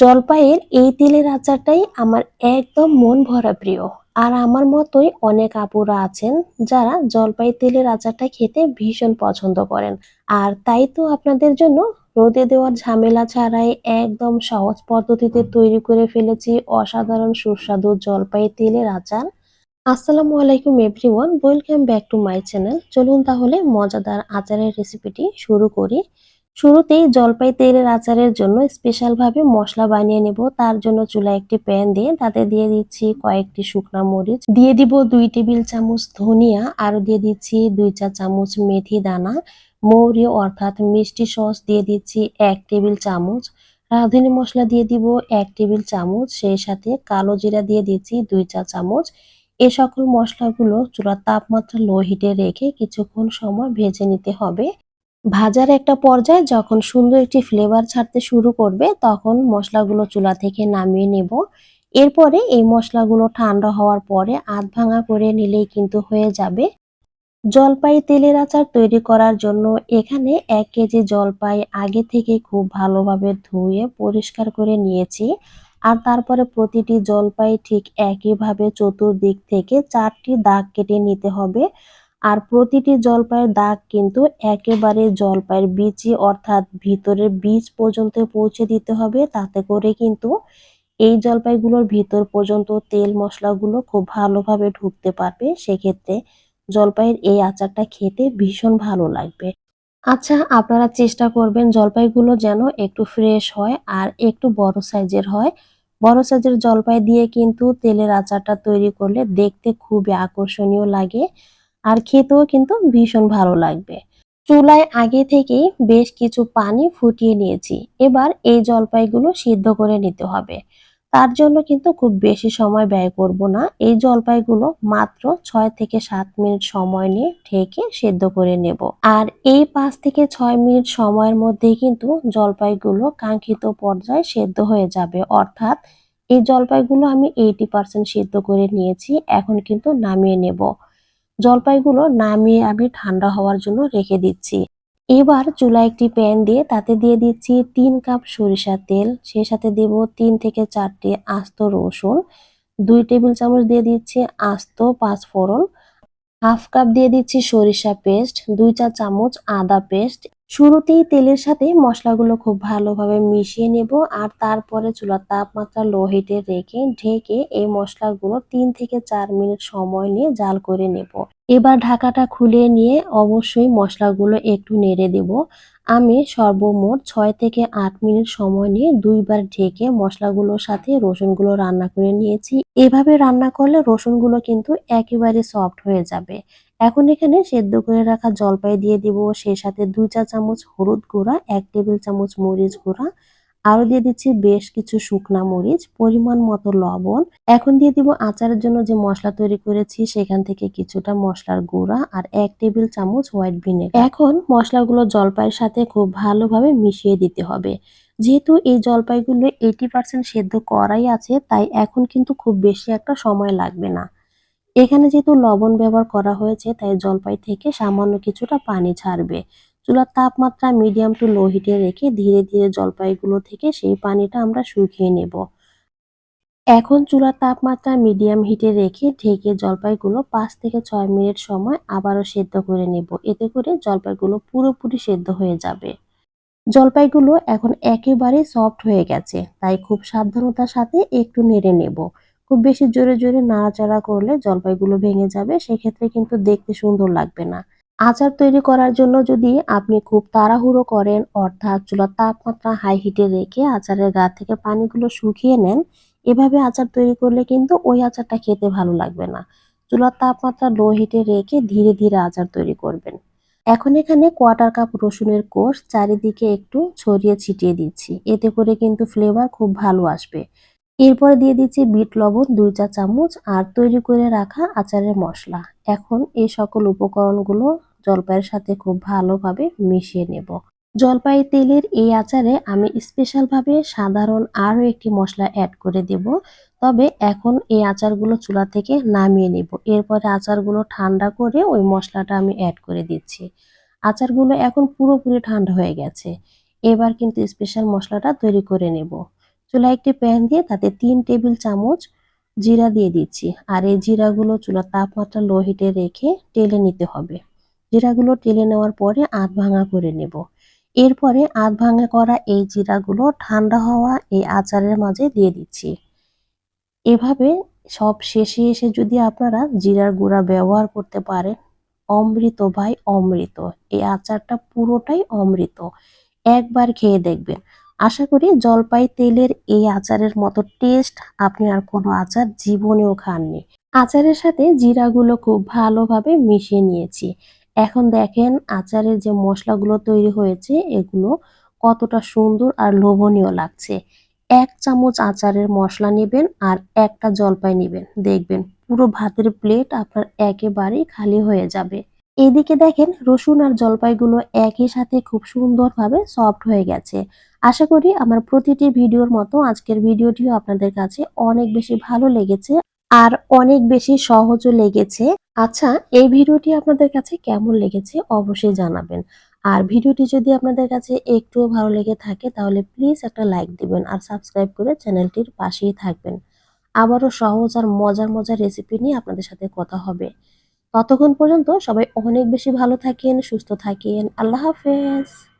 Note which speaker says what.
Speaker 1: জলপাইয়ের এই তেলের আচারটাই আমার একদম মন ভরা প্রিয়। আর আমার মতোই অনেক আপুরা আছেন যারা জলপাই তেলের আচারটা খেতে ভীষণ পছন্দ করেন। আর তাই তো আপনাদের জন্য রোদে দেওয়ার ঝামেলা ছাড়াই একদম সহজ পদ্ধতিতে তৈরি করে ফেলেছি অসাধারণ সুস্বাদু জলপাই তেলের আচার। আসসালামু আলাইকুম everyone, welcome back to my channel. চলুন তাহলে মজাদার আচারের রেসিপিটি শুরু করি। শুরুতেই জলপাই তেলের আচারের জন্য স্পেশালভাবে মশলা বানিয়ে নেব। তার জন্য চুলা একটি প্যান দিয়ে তাতে দিয়ে দিচ্ছি কয়েকটি শুকনা মরিচ। দিয়ে দিব দুই টেবিল চামচ ধনিয়া আর দিয়ে দিচ্ছি দুই চা চামচ মেথি দানা। মৌরি অর্থাৎ মিষ্টি সস দিয়ে দিচ্ছি এক টেবিল চামচ। রাঁধুনি মশলা দিয়ে দিব এক টেবিল চামচ। সেই সাথে কালো জিরা দিয়ে দিচ্ছি দুই চা চামচ। এ সকল মশলাগুলো চুলার তাপমাত্রা লো হিটে রেখে কিছুক্ষণ সময় ভেজে নিতে হবে। ভাজার একটা পর্যায়ে যখন সুন্দর একটি ফ্লেভার ছাড়তে শুরু করবে, তখন মশলাগুলো চুলা থেকে নামিয়ে নেব। এরপরে এই মশলাগুলো ঠান্ডা হওয়ার পরে আধ ভাঙা করে নিলেই কিন্তু হয়ে যাবে। জলপাই তেলের আচার তৈরি করার জন্য এখানে এক কেজি জলপাই আগে থেকে খুব ভালোভাবে ধুয়ে পরিষ্কার করে নিয়েছি। আর তারপরে প্রতিটি জলপাই ঠিক একইভাবে চতুর্দিক থেকে চারটি দাগ কেটে নিতে হবে। আর প্রতিটি জলপাইয়ের দাগ কিন্তু একেবারে জলপাইয়ের বিচি অর্থাৎ ভিতরের বীজ পর্যন্ত পৌঁছে দিতে হবে। তাতে করে কিন্তু এই জলপাইগুলোর ভিতর পর্যন্ত তেল মশলাগুলো খুব ভালোভাবে ঢুকতে পারবে। সেক্ষেত্রে জলপাইয়ের এই আচারটা খেতে ভীষণ ভালো লাগবে। আচ্ছা আপনারা চেষ্টা করবেন জলপাইগুলো যেন একটু ফ্রেশ হয় আর একটু বড় সাইজের হয়। বড় সাইজের জলপাই দিয়ে কিন্তু তেলের আচারটা তৈরি করলে দেখতে খুবই আকর্ষণীয় লাগে। আর খেতেও কিন্তু ভীষণ ভালো লাগবে। চুলায় আগে থেকেই বেশ কিছু পানি ফুটিয়ে নিয়েছি। এবার এই জলপাইগুলো সিদ্ধ করে নিতে হবে। তার জন্য কিন্তু খুব বেশি সময় ব্যয় করব না। এই জলপাইগুলো মাত্র ছয় থেকে সাত মিনিট সময় নিয়ে ঢেকে সেদ্ধ করে নেব। আর এই পাঁচ থেকে ছয় মিনিট সময়ের মধ্যেই কিন্তু জলপাইগুলো কাঙ্ক্ষিত পর্যায়ে সেদ্ধ হয়ে যাবে। অর্থাৎ এই জলপাইগুলো আমি এইটি পার্সেন্ট সেদ্ধ করে নিয়েছি। এখন কিন্তু নামিয়ে নেব। জলপাইগুলো নামিয়ে আমি ঠান্ডা হওয়ার জন্য রেখে দিচ্ছি। এবার চুলা একটি প্যান দিয়ে তাতে দিয়ে দিচ্ছি তিন কাপ সরিষার তেল সে সাথে দেব তিন থেকে চারটি আস্ত রসুন, দুই টেবিল চামচ দিয়ে দিচ্ছি আস্ত পাঁচ ফোড়ন হাফ কাপ দিয়ে দিচ্ছি সরিষা পেস্ট, দুই চা চামচ আদা পেস্ট শুরুতেই তেলের সাথে মশলাগুলো খুব ভালোভাবে মিশিয়ে নেব আর তারপরে চুলার তাপমাত্রা লো হিটে রেখে ঢেকে এই মশলাগুলো তিন থেকে চার মিনিট সময় নিয়ে জাল করে নেব। এবার ঢাকাটা খুলে নিয়ে অবশ্যই মশলাগুলো একটু নেড়ে দেব। আমি সর্বমোট ছয় থেকে আট মিনিট সময় নিয়ে দুইবার ঢেকে মশলাগুলোর সাথে রসুনগুলো রান্না করে নিয়েছি। এভাবে রান্না করলে রসুনগুলো কিন্তু একেবারে সফট হয়ে যাবে। এখন এখানে সেদ্ধ করে রাখা জলপাই দিয়ে দিব, সেই সাথে দুই চা চামচ হলুদ গুঁড়া, এক টেবিল চামচ মরিচ গুঁড়া আরও দিয়ে দিচ্ছি বেশ কিছু শুকনা মরিচ, পরিমাণ মতো লবণ। এখন দিয়ে দিব আচারের জন্য যে মশলা তৈরি করেছি, সেখান থেকে কিছুটা মশলার গুঁড়া আর এক টেবিল চামচ হোয়াইট ভিনেগার। এখন মশলাগুলো জলপাইয়ের সাথে খুব ভালোভাবে মিশিয়ে দিতে হবে। যেহেতু এই জলপাইগুলো এইটি পার্সেন্ট সেদ্ধ করাই আছে, তাই এখন কিন্তু খুব বেশি একটা সময় লাগবে না। এখানে যেহেতু লবণ ব্যবহার করা হয়েছে, তাই জলপাই থেকে সামান্য কিছুটা পানি ছাড়বে। চুলার তাপমাত্রা মিডিয়াম টু লো হিটে রেখে ধীরে ধীরে জলপাইগুলো থেকে সেই পানিটা আমরা শুকিয়ে নেব। এখন চুলার তাপমাত্রা মিডিয়াম হিটে রেখে ঢেকে জলপাইগুলো পাঁচ থেকে ছয় মিনিট সময় আবারও সেদ্ধ করে নেব। এতে করে জলপাইগুলো পুরোপুরি সেদ্ধ হয়ে যাবে। জলপাইগুলো এখন একেবারে সফট হয়ে গেছে, তাই খুব সাবধানতার সাথে একটু নেড়ে নেব। খুব বেশি জোরে জোরে নাড়াচাড়া করলে জলপাইগুলো ভেঙে যাবে, সেক্ষেত্রে কিন্তু দেখতে সুন্দর লাগবে না। আচার তৈরি করার জন্য যদি আপনি খুব তাড়াহুড়ো করেন, অর্থাৎ চুলার তাপমাত্রা হাই হিটে রেখে আচারের গা থেকে পানিগুলো শুকিয়ে নেন, এভাবে আচার তৈরি করলে কিন্তু ওই আচারটা খেতে ভালো লাগবে না। চুলার তাপমাত্রা লো হিটে রেখে ধীরে ধীরে আচার তৈরি করবেন। এখন এখানে কোয়াটার কাপ রসুনের কোষ চারিদিকে একটু ছড়িয়ে ছিটিয়ে দিচ্ছি। এতে করে কিন্তু ফ্লেভার খুব ভালো আসবে। এরপরে দিয়ে দিচ্ছি বিট লবণ, দুই চা চামচ, আর তৈরি করে রাখা আচারের মশলা। এখন এই সকল উপকরণগুলো জলপাইয়ের সাথে খুব ভালোভাবে মিশিয়ে নেব। জলপাই তেলের এই আচারে আমি স্পেশালভাবে সাধারণ আরও একটি মশলা অ্যাড করে দেব। তবে এখন এই আচারগুলো চুলা থেকে নামিয়ে নেব। এরপরে আচারগুলো ঠান্ডা করে ওই মশলাটা আমি অ্যাড করে দিচ্ছি। আচারগুলো এখন পুরোপুরি ঠান্ডা হয়ে গেছে। এবার কিন্তু স্পেশাল মশলাটা তৈরি করে নেব। চুলায় একটি প্যান দিয়ে তাতে তিন টেবিল চামচ জিরা দিয়ে দিচ্ছি। আর এই জিরাগুলো চুলার তাপমাত্রা লো হিটে রেখে টেলে নিতে হবে। জিরাগুলো টেলে নেওয়ার পরে আধ ভাঙা করে নেব। এরপরে আধ ভাঙা করা এই জিরাগুলো ঠান্ডা হওয়া এই আচারের মাঝে দিয়ে দিচ্ছি। এভাবে সব শেষে এসে যদি আপনারা জিরার গুঁড়া ব্যবহার করতে পারেন, অমৃত ভাই অমৃত, এই আচারটা পুরোটাই অমৃত। একবার খেয়ে দেখবেন। আশা করি জলপাই তেলের এই আচারের মতো টেস্ট আপনি আর কোনো আচার জীবনেও খাননি। আচারের সাথে জিরাগুলো খুব ভালোভাবে মিশিয়ে নিয়েছি। এখন দেখেন আচারের যে মশলাগুলো তৈরি হয়েছে, এগুলো কতটা সুন্দর আর লোভনীয় লাগছে। এক চামচ আচারের মশলা নেবেন আর একটা জলপাই নেবেন। দেখবেন পুরো ভাতের প্লেট আপনার একেবারেই খালি হয়ে যাবে। এদিকে দেখেন রসুন আর জলপাইগুলো একই সাথে খুব সুন্দরভাবে সফট হয়ে গেছে। আশা করি আমার প্রতিটি ভিডিওর মতো আজকের ভিডিওটিও আপনাদের কাছে অনেক বেশি ভালো লেগেছে আর অনেক বেশি সহজও লেগেছে। আচ্ছা এই ভিডিওটি আপনাদের কাছে কেমন লেগেছে অবশ্যই জানাবেন। আর ভিডিওটি যদি আপনাদের কাছে একটুও ভালো লেগে থাকে তাহলে প্লিজ একটা লাইক দিবেন আর সাবস্ক্রাইব করে চ্যানেলটির পাশেই থাকবেন। আবারও সহজ আর মজার মজার রেসিপি নিয়ে আপনাদের সাথে কথা হবে। ততক্ষণ পর্যন্ত সবাই অনেক বেশি ভালো থাকেন সুস্থ থাকেন। আল্লাহ হাফেজ।